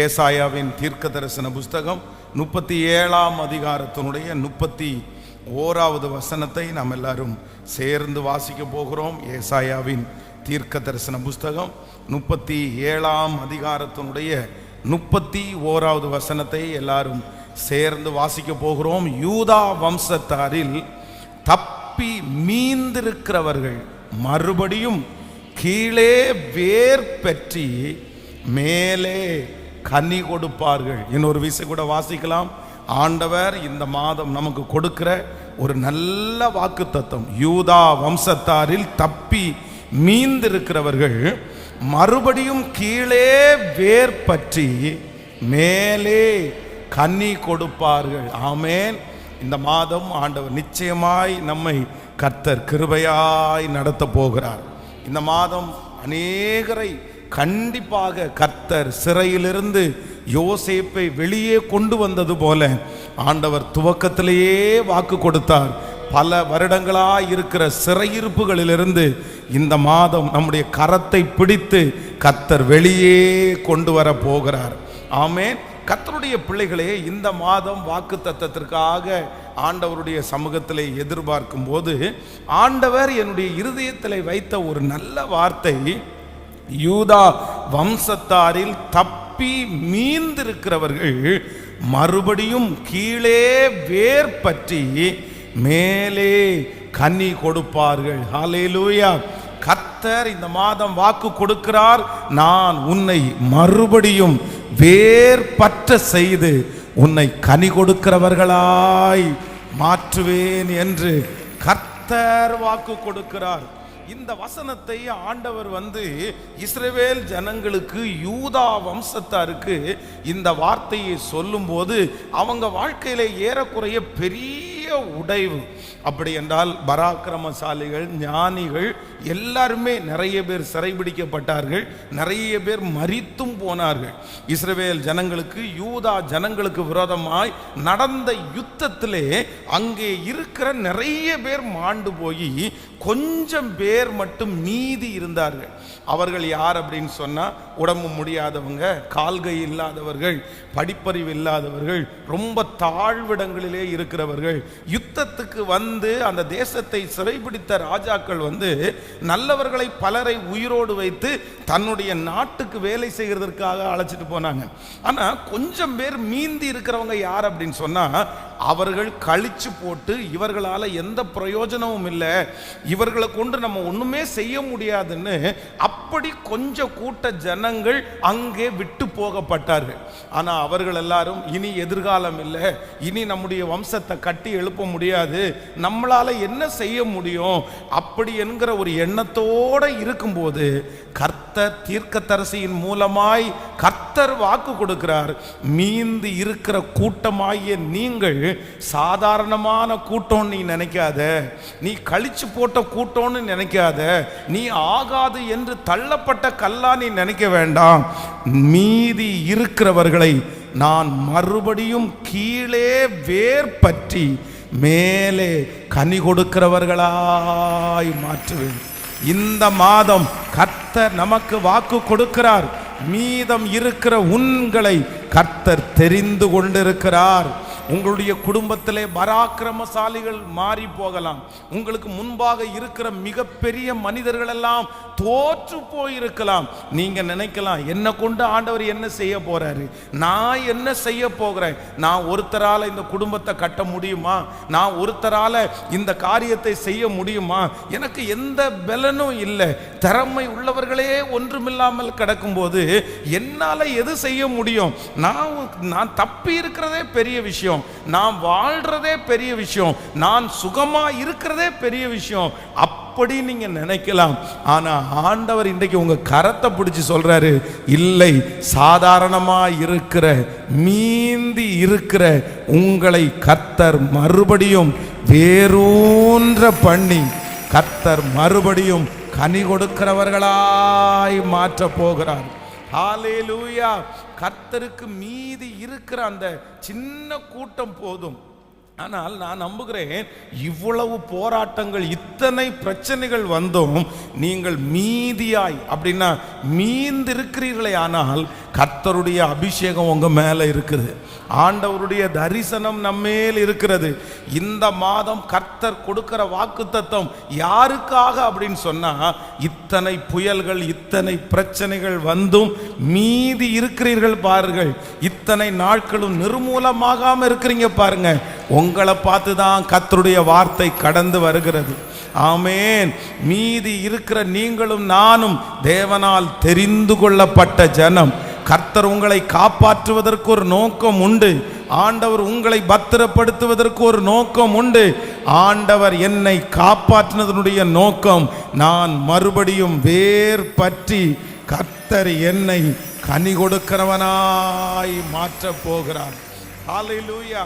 ஏசாயாவின் தீர்க்க தரிசன புஸ்தகம் முப்பத்தி ஏழாம் அதிகாரத்தினுடைய முப்பத்தி ஓராவது வசனத்தை நாம் எல்லாரும் சேர்ந்து வாசிக்க போகிறோம். ஏசாயாவின் தீர்க்க தரிசன புஸ்தகம் முப்பத்தி ஏழாம் அதிகாரத்தினுடைய முப்பத்தி ஓராவது வசனத்தை எல்லாரும் சேர்ந்து வாசிக்க போகிறோம். யூதா வம்சத்தாரில் தப்பி மீந்திருக்கிறவர்கள் மறுபடியும் கீழே வேர் பெற்றி மேலே கனி கொடுப்பார்கள். இன்னொரு விஷயம் கூட வாசிக்கலாம். ஆண்டவர் இந்த மாதம் நமக்கு கொடுக்கிற ஒரு நல்ல வாக்கு தத்துவம் யூதா வம்சத்தாரில் தப்பி மீந்திருக்கிறவர்கள் மறுபடியும் கீழே வேர் பற்றி மேலே கன்னி கொடுப்பார்கள். ஆமேன். இந்த மாதம் ஆண்டவர் நிச்சயமாய் நம்மை கர்த்தர் கிருபையாய் நடத்த போகிறார். இந்த மாதம் அநேகரை கண்டிப்பாக கர்த்தர் சிறையிலிருந்து யோசேப்பை வெளியே கொண்டு வந்தது போல ஆண்டவர் துவக்கத்திலேயே வாக்கு கொடுத்தார். பல வருடங்களாக இருக்கிற சிறையிருப்புகளிலிருந்து இந்த மாதம் நம்முடைய கரத்தை பிடித்து கத்தர் வெளியே கொண்டு வர போகிறார். ஆமே கத்தருடைய பிள்ளைகளே இந்த மாதம் வாக்கு தத்தத்திற்காக ஆண்டவருடைய சமூகத்திலே எதிர்பார்க்கும் போது ஆண்டவர் என்னுடைய இருதயத்தில் வைத்த ஒரு நல்ல வார்த்தை யூதா வம்சத்தாரில் தப்பி மீந்திருக்கிறவர்கள் மறுபடியும் கீழே வேர் பற்றி மேலே கனி கொடுப்பார்கள். ஹாலேலூயா கத்தர் இந்த மாதம் வாக்கு கொடுக்கிறார். நான் உன்னை மறுபடியும் வேர் பற்ற செய்து உன்னை கனி கொடுக்கிறவர்களாய் மாற்றுவேன் என்று கர்த்தர் வாக்கு கொடுக்கிறார். இந்த வசனத்தை ஆண்டவர் வந்து இஸ்ரேவேல் ஜனங்களுக்கு யூதா வம்சத்தாருக்கு இந்த வார்த்தையை சொல்லும்போது அவங்க வாழ்க்கையில ஏறக்குறைய பெரிய உடைவு. அப்படி என்றால் பராக்கிரமசாலிகள் ஞானிகள் எல்லாருமே நிறைய பேர் சிறைபிடிக்கப்பட்டார்கள் நிறைய பேர் மறித்தும் போனார்கள். இஸ்ரவேல் ஜனங்களுக்கு யூதா ஜனங்களுக்கு விரோதமாய் நடந்த யுத்தத்திலே அங்கே இருக்கிற நிறைய பேர் மாண்டு போய் கொஞ்சம் பேர் மட்டும் மீதி இருந்தார்கள். அவர்கள் யார் அப்படின்னு சொன்னால் உடம்பு முடியாதவங்க கால்கை இல்லாதவர்கள் படிப்பறிவு இல்லாதவர்கள் ரொம்ப தாழ்விடங்களிலே இருக்கிறவர்கள். யுத்தத்துக்கு வந்து அந்த தேசத்தை சிறைபிடித்த ராஜாக்கள் வந்து நல்லவர்களை பலரை உயிரோடு வைத்து தன்னுடைய நாட்டுக்கு வேலை செய்கிறதற்காக அழைச்சிட்டு போனாங்க. ஆனா கொஞ்சம் பேர் மீந்தி இருக்கிறவங்க யார் அப்படின்னு சொன்னா அவர்கள் கழிச்சு போட்டு இவர்களால எந்த பிரயோஜனமும் இல்லை இவர்களை கொண்டு நம்ம ஒண்ணுமே செய்ய முடியாதுன்னு அப்படி கொஞ்சம் கூட்ட ஜனங்கள் அங்கே விட்டு போகப்பட்டார்கள். ஆனா அவர்கள் எல்லாரும் இனி எதிர்காலம் இல்லை இனி நம்முடைய வம்சத்தை கட்டி எழுப்ப முடியாது நம்மளால என்ன செய்ய முடியும் அப்படி என்கிற ஒரு எண்ணத்தோட இருக்கும்போது கர்த்தர் தீர்க்கத்தரசியின் மூலமாய் கர்த்தர் வாக்கு கொடுக்கிறார். மீந்து இருக்கிற கூட்டமாகிய நீங்கள் சாதாரணமான கூட்டம்னு நீ நினைக்காத. நீ கழிச்சு போட்ட கூட்டம்னு நினைக்காத. நீ ஆகாது என்று தள்ளப்பட்ட கல்லா நீ நினைக்க வேண்டாம். மீதி இருக்கிறவர்களை நான் மறுபடியும் கீழே வேர் பற்றி மேலே கனி கொடுக்கிறவர்களாய் மாற்றுவேன். இந்த மாதம் கர்த்தர் நமக்கு வாக்கு கொடுக்கிறார். மீதம் இருக்கிற உண்களை கர்த்தர் தெரிந்து கொண்டிருக்கிறார். உங்களுடைய குடும்பத்திலே பராக்கிரமசாலிகள் மாறி போகலாம். உங்களுக்கு முன்பாக இருக்கிற மிகப்பெரிய மனிதர்கள் எல்லாம் தோற்று போயிருக்கலாம். நீங்க நினைக்கலாம் என்ன கொண்டு ஆண்டவர் என்ன செய்ய போறாரு? நான் என்ன செய்ய போகிறேன்? நான் ஒருத்தரால் இந்த குடும்பத்தை கட்ட முடியுமா? நான் ஒருத்தரால் இந்த காரியத்தை செய்ய முடியுமா? எனக்கு எந்த பலனும் இல்லை. திறமை உள்ளவர்களே ஒன்றுமில்லாமல் கிடக்கும்போது என்னால் எது செய்ய முடியும்? நான் நான் தப்பி இருக்கிறதே பெரிய விஷயம். நான் வாழ்றதே பெரிய விஷயம். நான் சுகமா இருக்கிறதே பெரிய விஷயம். அப்படி நீங்க நினைக்கலாம். ஆனா ஆண்டவர் இன்றைக்கு உங்க கரத்தை பிடிச்சி சொல்றாரு இல்லை சாதாரணமா இருக்கிற மீந்தி இருக்கிற உங்களை கத்தர் மறுபடியும் வேரூன்ற பண்ணி கத்தர் மறுபடியும் கனி கொடுக்கிறவர்களாய் மாற்றப் போகிறார். ஹalleluya. கர்த்தருக்கு மீதி இருக்கிற அந்த சின்ன கூட்டம் போதும். ஆனால் நான் நம்புகிறேன் இவ்வளவு போராட்டங்கள் இத்தனை பிரச்சனைகள் வந்தும் நீங்கள் மீதியாய் அப்படின்னா மீந்திருக்கிறீர்களே ஆனால் கர்த்தருடைய அபிஷேகம் உங்கள் மேலே இருக்குது. ஆண்டவருடைய தரிசனம் நம்மேல் இருக்கிறது. இந்த மாதம் கர்த்தர் கொடுக்கிற வாக்குத்தத்தம் யாருக்காக அப்படின்னு சொன்னால் இத்தனை புயல்கள் இத்தனை பிரச்சனைகள் வந்தும் மீதி இருக்கிறீர்கள் பாருங்கள். இத்தனை நாட்களும் நிர்மூலமாகாமல் இருக்கிறீங்க பாருங்க. உங்களை பார்த்து தான் கர்த்தருடைய வார்த்தை கடந்து வருகிறது. ஆமேன். மீதி இருக்கிற நீங்களும் நானும் தேவனால் தெரிந்து கொள்ளப்பட்ட ஜனம். கர்த்தர் உங்களை காப்பாற்றுவதற்கு ஒரு நோக்கம் உண்டு. ஆண்டவர் உங்களை பத்திரப்படுத்துவதற்கு ஒரு நோக்கம் உண்டு. ஆண்டவர் என்னை காப்பாற்றினதனுடைய நோக்கம் நான் மறுபடியும் வேர் பற்றி கர்த்தர் என்னை கனி கொடுக்கிறவனாய் மாற்றப் போகிறார். ஹalleluya.